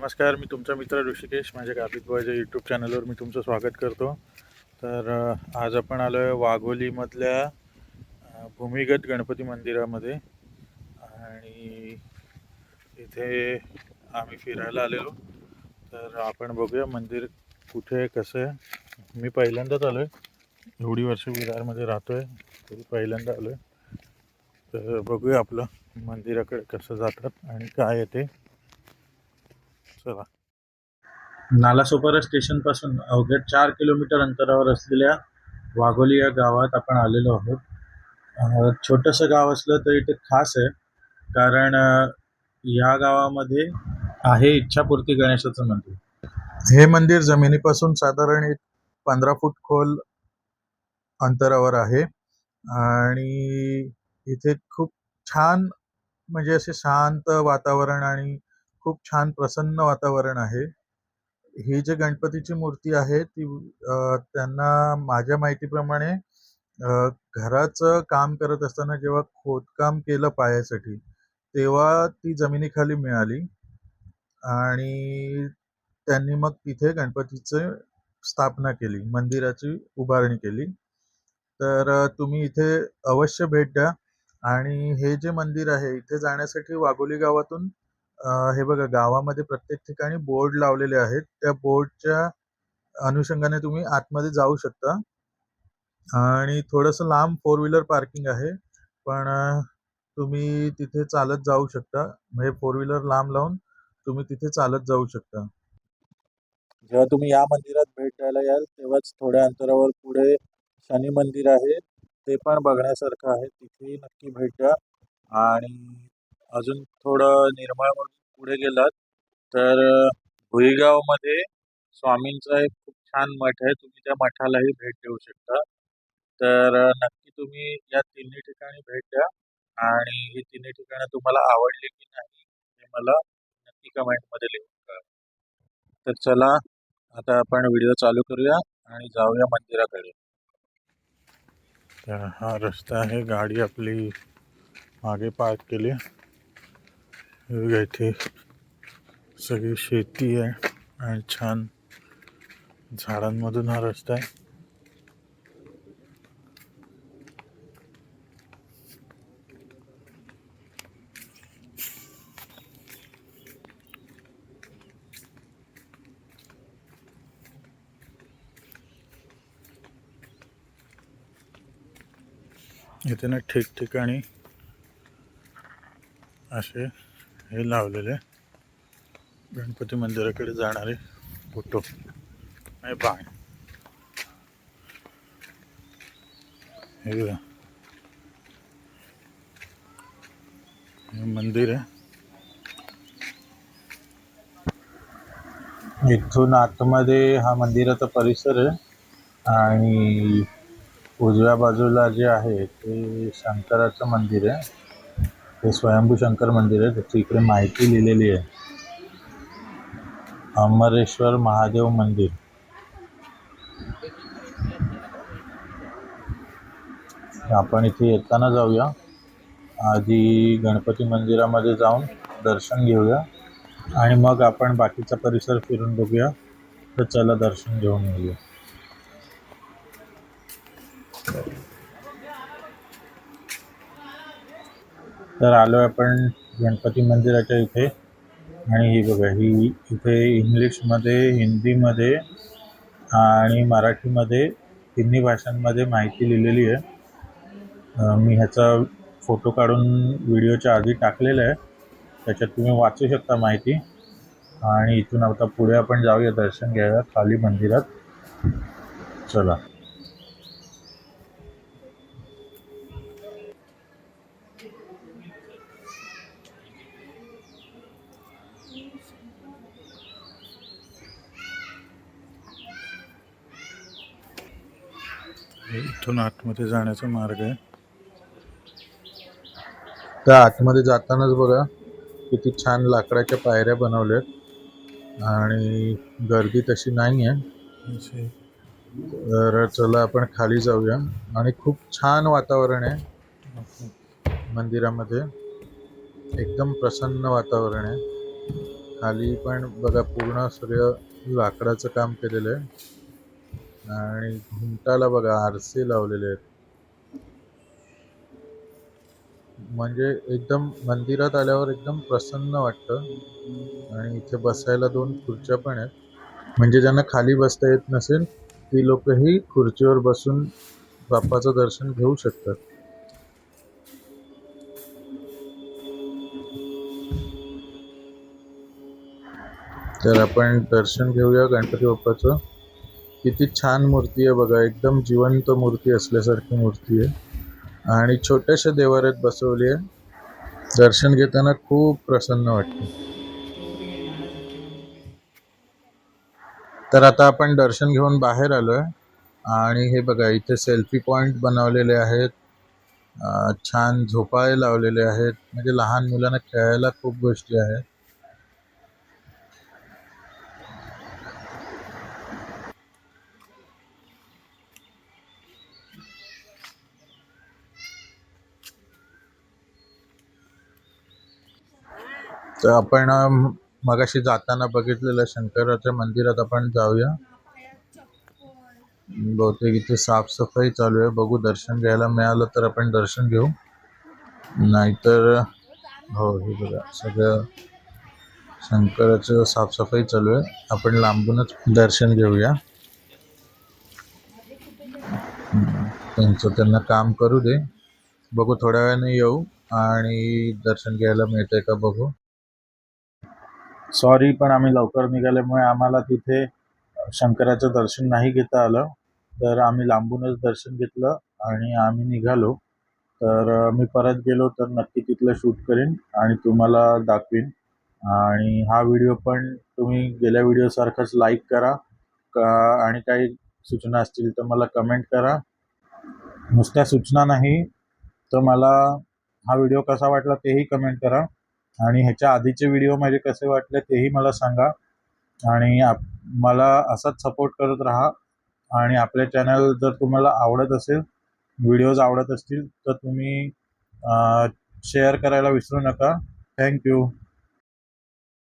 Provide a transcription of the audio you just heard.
नमस्कार मी तुमचा मित्र ऋषिकेश माझ्या गाबित बॉयच्या यूट्यूब चॅनलवर मी तुमचं स्वागत करतो. तर आज आपण आलो आहे वाघोलीमधल्या भूमिगत गणपती मंदिरामध्ये. आणि इथे आम्ही फिरायला आलेलो. तर आपण बघूया मंदिर कुठे आहे कसं आहे. मी पहिल्यांदाच आलो आहे एवढी वर्ष विरारमध्ये राहतो आहे तरी पहिल्यांदा आलो आहे तर बघूया आपलं मंदिराकडे कसं जातात आणि काय आहे ते. चला. नालासोपारा स्टेशनपासून अवघ्या चार किलोमीटर अंतरावर असलेल्या वाघोली या गावात आपण आलेलो आहोत. छोटंसं गाव असलं तरी ते खास आहे कारण या गावामध्ये आहे इच्छापूर्ती गणेशाचं मंदिर. हे मंदिर जमिनीपासून साधारण एक पंधरा फूट खोल अंतरावर आहे. आणि इथे खूप छान म्हणजे असे शांत वातावरण आणि खूप छान प्रसन्न वातावरण आहे. ही जी गणपतीची मूर्ती आहे ती त्यांना माझ्या माहितीप्रमाणे घराचं काम करत असताना जेव्हा खोदकाम केलं पायासाठी तेव्हा ती जमिनीखाली मिळाली. आणि त्यांनी मग तिथे गणपतीचे स्थापना केली मंदिराची उभारणी केली. तर तुम्ही इथे अवश्य भेट द्या. आणि हे जे मंदिर आहे इथे जाण्यासाठी वाघोली गावातून हे बघा गावामध्ये प्रत्येक ठिकाणी बोर्ड लावलेले आहेत. त्या बोर्डच्या अनुषंगाने तुम्ही आतमध्ये जाऊ शकता. आणि थोडंसं लांब फोर व्हीलर पार्किंग आहे. पण तुम्ही तिथे चालत जाऊ शकता. म्हणजे फोर व्हीलर लांब लावून तुम्ही तिथे चालत जाऊ शकता. जेव्हा तुम्ही या मंदिरात भेट द्यायला याल तेव्हाच थोड्या अंतरावर पुढे शनी मंदिर आहे. ते पण बघण्यासारखं आहे. तिथेही नक्की भेट द्या. आणि अजून थोडं निर्मळ म्हणून पुढे गेलात तर भुईगावमध्ये स्वामींचं एक खूप छान मठ आहे. तुम्ही त्या मठालाही भेट देऊ शकता. तर नक्की तुम्ही या तिन्ही ठिकाणी भेट द्या आणि ही तिन्ही ठिकाणं तुम्हाला आवडली की नाही हे मला नक्की कमेंटमध्ये लिहून कळवा. तर चला आता आपण व्हिडिओ चालू करूया आणि जाऊया मंदिराकडे. तर हा रस्ता आहे. गाडी आपली मागे पार्क केली बघा इथे सगळी शेती आहे आणि छान झाडांमधून हा रस्ता आहे. इथे ना ठिकठिकाणी असे हे लावलेले. गणपती मंदिराकडे जाणारे फोटो. आणि पाय हे बघा. हे मंदिर आहे. इथून आतमध्ये हा मंदिराचा परिसर आहे. आणि उजव्या बाजूला जे आहे ते शंकराचं मंदिर आहे. ते स्वयंभू शंकर मंदिर आहे त्याची इकडे माहिती लिहिलेली आहे. अमरेश्वर महादेव मंदिर. आपण इथे येताना जाऊया. आधी गणपती मंदिरामध्ये जाऊन दर्शन घेऊया. आणि मग आपण बाकीचा परिसर फिरून बघूया. तर चला दर्शन घेऊन येऊया. तर आलो आपण गणपती मंदिराच्या इथे. आणि ही बघा ही इथे इंग्लिशमध्ये हिंदीमध्ये आणि मराठीमध्ये तिन्ही भाषांमध्ये माहिती लिहिलेली आहे. मी ह्याचा फोटो काढून व्हिडिओच्या आधी टाकलेला आहे. त्याच्यात तुम्ही वाचू शकता माहिती. आणि इथून आता पुढे आपण जाऊया दर्शन घ्यायला खाली मंदिरात. चला. इथून आतमध्ये जाण्याचा मार्ग आहे. त्या आतमध्ये जातानाच बघा किती छान लाकडाच्या पायऱ्या बनवल्यात. आणि गर्दी तशी नाही आहे तर चला आपण खाली जाऊया. आणि खूप छान वातावरण आहे मंदिरामध्ये. एकदम प्रसन्न वातावरण आहे. खाली पण बघा पूर्ण सगळं लाकडाचं काम केलेलं आहे. आणि घुमटाला बघा आरसे लावलेले आहेत. म्हणजे एकदम मंदिरात आल्यावर एकदम प्रसन्न वाटतं. आणि इथे बसायला दोन खुर्च्या पण आहेत. म्हणजे ज्यांना खाली बसता येत नसेल ती लोकही खुर्चीवर बसून बाप्पाचं दर्शन घेऊ शकतात. तर आपण दर्शन घेऊया गणपती बाप्पाचं. किती छान मूर्ती आहे बघा. एकदम जिवंत मूर्ती असल्यासारखी मूर्ती आहे. आणि छोट्याशा देवाऱ्यात बसवली आहे. दर्शन घेताना खूप प्रसन्न वाटते. तर आता आपण दर्शन घेऊन बाहेर आलो आहे आणि हे बघा इथे सेल्फी पॉईंट बनवलेले आहेत. छान झोपाळे लावलेले आहेत. म्हणजे लहान मुलांना खेळायला खूप गोष्टी आहेत. तर आपण मगाशी जाताना बघितलेलं शंकराच्या मंदिरात आपण जाऊया. बहुतेक इथे साफसफाई चालू आहे. बघू दर्शन घ्यायला मिळालं तर आपण दर्शन घेऊ. नाहीतर हो हे बघा सगळं शंकराचं साफसफाई चालू आहे. आपण लांबूनच दर्शन घेऊया. त्यांचं त्यांना काम करू दे. बघू थोड्या वेळाने येऊ आणि दर्शन घ्यायला मिळतंय का बघू. सॉरी पण आम्ही लवकर निघाल्यामुळे आम्हाला तिथे शंकराचं दर्शन नाही घेता आलं. तर आम्ही लांबूनच दर्शन घेतलं आणि आम्ही निघालो. तर मी परत गेलो तर नक्की तिथलं शूट करीन आणि तुम्हाला दाखवीन. आणि हा व्हिडिओ पण तुम्ही गेल्या व्हिडिओसारखाच लाईक करा. का आणि काही सूचना असतील तर मला कमेंट करा. नुसत्या सूचना नाही तर मला हा व्हिडिओ कसा वाटला तेही कमेंट करा. आणि ह्याच्या आधीचे व्हिडिओ माझे कसे वाटले तेही मला सांगा. आणि आप मला असाच सपोर्ट करत राहा. आणि आपले चॅनल जर तुम्हाला आवडत असेल व्हिडिओज आवडत असतील तर तुम्ही शेअर करायला विसरू नका. थँक्यू